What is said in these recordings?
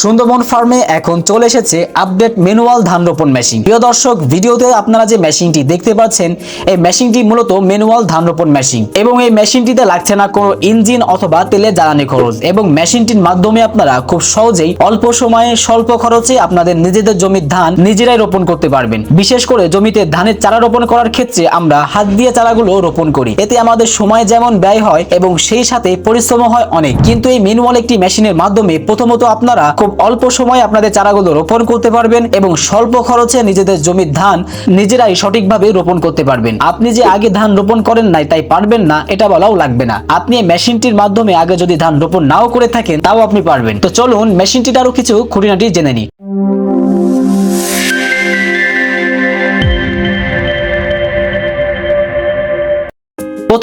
সুন্দরবন ফার্মে এখন চলে এসেছে আপডেট ম্যানুয়াল ধান রোপণ মেশিন। প্রিয় দর্শক, ভিডিওতে আপনারা যে মেশিনটি দেখতে পাচ্ছেন, এই মেশিনটি মূলত ম্যানুয়াল ধান রোপণ মেশিন এবং এই মেশিনটিতে লাগছে না কোনো ইঞ্জিন অথবা তেলে জ্বালানি খরচ এবং মেশিনটির মাধ্যমে আপনারা খুব সহজেই অল্প সময়ে স্বল্প খরচে আপনাদের নিজেদের জমির ধান নিজেরাই রোপণ করতে পারবেন। বিশেষ করে জমিতে ধানের চারা রোপণ করার ক্ষেত্রে আমরা হাত দিয়ে চারাগুলো রোপণ করি। এতে আমাদের সময় যেমন ব্যয় হয় এবং সেই সাথে পরিশ্রম হয় অনেক। কিন্তু এই ম্যানুয়াল একটি মেশিনের মাধ্যমে প্রথমত আপনারা খুব অল্প সময়ে আপনাদের চারাগুলো রোপণ করতে পারবেন এবং স্বল্প খরচে নিজেদের জমির ধান নিজেরাই সঠিকভাবে রোপণ করতে পারবেন। আপনি যে আগে ধান রোপণ করেন নাই তাই পারবেন না, এটা বলাও লাগবে না। আপনি মেশিনটির মাধ্যমে আগে যদি ধান রোপণ নাও করে থাকেন, তাও আপনি পারবেন। তো চলুন, মেশিনটির আরও কিছু খুঁটিনাটি জেনে নিই।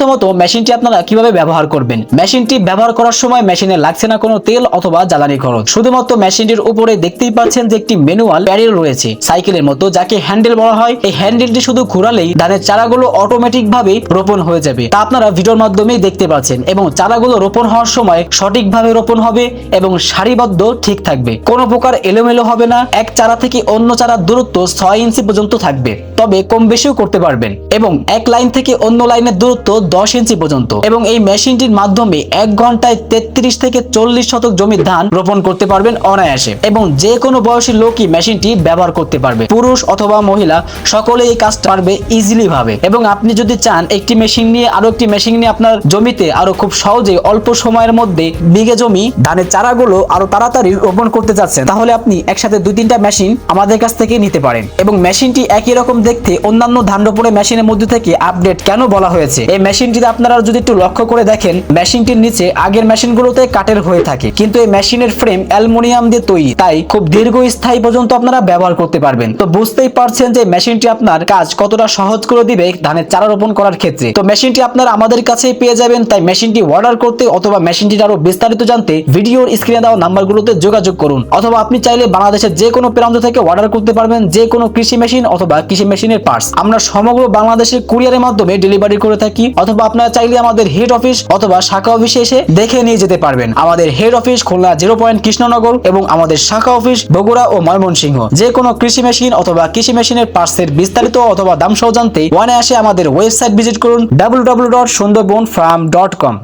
প্রথমত মেশিনটি আপনারা কীভাবে ব্যবহার করবেন? মেশিনটি ব্যবহার করার সময় মেশিনে লাগছে না কোনো তেল অথবা জ্বালানি খরচ। শুধুমাত্র মেশিনটির উপরে দেখতেই পাচ্ছেন যে একটি ম্যানুয়াল প্যাডেল রয়েছে, সাইকেলের মতো, যাকে হ্যান্ডেল বলা হয়। এই হ্যান্ডেলটি শুধু ঘোরালেই ধানের চারাগুলো অটোমেটিক ভাবে রোপণ হয়ে যাবে। তা আপনারা ভিডিওর মাধ্যমেই দেখতে পাচ্ছেন এবং চারাগুলো রোপণ হওয়ার সময় সঠিকভাবে রোপণ হবে এবং সারিবদ্ধ ঠিক থাকবে। কোনো প্রকার এলোমেলো হবে না, এক চারা থেকে অন্য চারার দূরত্ব ছয় ইঞ্চি পর্যন্ত থাকবে। তবে কম বেশিও করতে পারবেন এবং এক লাইন থেকে অন্য লাইনের দূরত্ব দশ ইঞ্চি পর্যন্ত। এবং এই মেশিনটির মাধ্যমে এক ঘন্টায় তেত্রিশ থেকে চল্লিশ শতক জমির ধান রোপণ করতে পারবেন অনায়াসে। এবং যে কোনো বয়সী লোকই মেশিনটি ব্যবহার করতে পারবে। পুরুষ অথবা মহিলা সকলে এই কাজটা পারবে ইজিলি ভাবে। এবং আপনি যদি চান একটি মেশিন নিয়ে আরও একটি মেশিন নিয়ে আপনার জমিতে আরও খুব সহজে অল্প সময়ের মধ্যে বিঘে জমি, ধানের চারাগুলো আরও তাড়াতাড়ি রোপণ করতে চাচ্ছেন, তাহলে আপনি একসাথে দুই তিনটা মেশিন আমাদের কাছ থেকে নিতে পারেন। এবং মেশিনটি একই রকম দেখতে অন্যান্য ধান রোপণের মেশিনের মধ্যে থেকে আপডেট কেন বলা হয়েছে? এই মেশিনটিতে আপনারা যদি একটু লক্ষ্য করে দেখেন, মেশিনটির নিচে আগের মেশিনগুলোতে কাঠের হয়ে থাকে। কিন্তু এই মেশিনের ফ্রেম অ্যালুমিনিয়াম দিয়ে তৈরি। তাই খুব দীর্ঘস্থায়ী পর্যন্ত আপনারা ব্যবহার করতে পারবেন। তো বুঝতেই পারছেন যে মেশিনটি আপনার কাজ কতটা সহজ করে দিবে ধানের চারা রোপণ করার ক্ষেত্রে। তো মেশিনটি আপনারা আমাদের কাছেই পেয়ে যাবেন। তাই মেশিনটি অর্ডার করতে অথবা মেশিনটির আরও বিস্তারিত জানতে ভিডিওর স্ক্রিনে দেওয়া নাম্বারগুলোতে যোগাযোগ করুন। অথবা আপনি চাইলে বাংলাদেশের যে কোনো প্রান্ত থেকে অর্ডার করতে পারবেন যে কোনো কৃষি মেশিন অথবা কৃষি মেশিনের পার্টস আমরা সমগ্র বাংলাদেশে কুরিয়ারের মাধ্যমে ডেলিভারি করে থাকি। অথবা আপনারা চাইলে আমাদের হেড অফিস অথবা শাখা অফিসে এসে দেখে নিয়ে যেতে পারবেন। আমাদের head office Khulna zero point Krishnanagar এবং আমাদের শাখা অফিস বগুড়া ও ময়মনসিংহ। যে কোনো কৃষি মেশিন অথবা কৃষি মেশিনের পার্সের বিস্তারিত অথবা দাম সহ জানতে ওয়ানে আসে আমাদের ওয়েবসাইট ভিজিট করুন W W dot Sundarban farm dot com